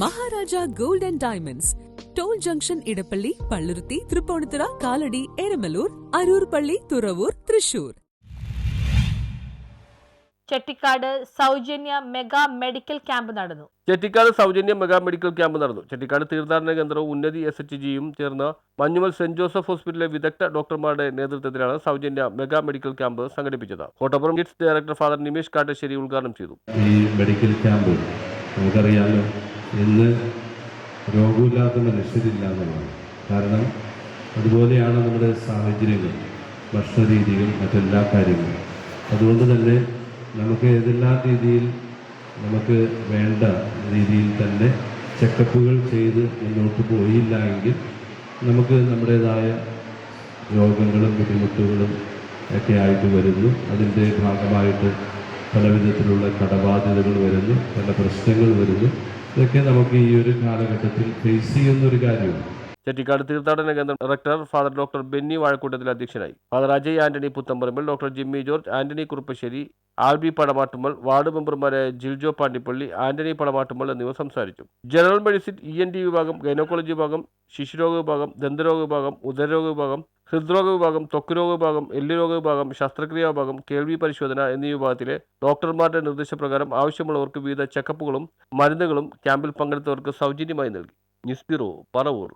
Maharaja gold and diamonds. Toll junction Edappally Palluruthy Tripunithura Kalady Eramallur Aroor പള്ളി തുറവൂർ തൃശൂർ. ചെട്ടിക്കാട് സൗജന്യ mega medical camp നടന്നു. ചെട്ടിക്കാട് സൗജന്യ mega medical camp നടന്നു. ചെട്ടിക്കാട് തീർത്ഥാടന കേന്ദ്രവും ഉന്നതി എസ് എച്ച് ജിയും ചേർന്ന് മഞ്ഞുമൽ സെന്റ് ജോസഫ് ഹോസ്പിറ്റലിലെ വിദഗ്ധ ഡോക്ടർമാരുടെ നേതൃത്വത്തിലാണ് സൗജന്യ മെഗാ മെഡിക്കൽ ക്യാമ്പ് സംഘടിപ്പിച്ചത്. Kottappuram kids director father Nimesh Kattassery ഉദ്ഘാടനം ചെയ്തു. ഈ മെഡിക്കൽ ക്യാമ്പ് നമുക്കറിയാമല്ലോ ഇന്ന് രോഗമില്ലാത്ത മനുഷ്യരില്ല എന്നുള്ളതാണ്. കാരണം അതുപോലെയാണ് നമ്മുടെ സാഹചര്യങ്ങൾ ഭക്ഷണ രീതികൾ മറ്റെല്ലാ കാര്യങ്ങളും. അതുകൊണ്ട് തന്നെ നമുക്ക് ഏതെല്ലാം രീതിയിൽ നമുക്ക് വേണ്ട രീതിയിൽ തന്നെ ചെക്കപ്പുകൾ ചെയ്ത് മുന്നോട്ട് പോയില്ല എങ്കിൽ നമുക്ക് നമ്മുടേതായ രോഗങ്ങളും ബുദ്ധിമുട്ടുകളും ഒക്കെ ആയിട്ട് വരുന്നു. അതിന്റെ ഭാഗമായിട്ട് പല വിധത്തിലുള്ള കടബാധ്യതകൾ വരുന്നു പല പ്രശ്നങ്ങൾ വരുന്നു. ഇതൊക്കെ നമുക്ക് ഈ ഒരു കാലഘട്ടത്തിൽ ഫേസ് ചെയ്യുന്ന ഒരു കാര്യമാണ്. ചെട്ടിക്കാട് തീർത്ഥാടന കേന്ദ്രം director father doctor Benny Vazhakoottathil അധ്യക്ഷനായി. Father Ajay Antony Puthamparambil doctor Jimmy George Antony Kuruppassery R B Padamattummal ward മെമ്പർമാരായ ജിൽജോ പാണ്ടിപ്പള്ളി ആന്റണി പടമാട്ടുമ്മൽ എന്നിവർ സംസാരിച്ചു. General medicine E N T വിഭാഗം ഗൈനോക്കോളജി വിഭാഗം ശിശുരോഗ വിഭാഗം ദന്തരോഗ വിഭാഗം ഉദരരോഗ വിഭാഗം ഹൃദ്രോഗ വിഭാഗം ത്വക്ക് രോഗ വിഭാഗം എല്ലുരോഗ വിഭാഗം ശസ്ത്രക്രിയാ വിഭാഗം കേൾവി പരിശോധന എന്നീ വിഭാഗത്തിലെ ഡോക്ടർമാരുടെ നിർദ്ദേശപ്രകാരം ആവശ്യമുള്ളവർക്ക് വിവിധ ചെക്കപ്പുകളും മരുന്നുകളും ക്യാമ്പിൽ പങ്കെടുത്തവർക്ക് സൗജന്യമായി നൽകി. News bureau Paravur.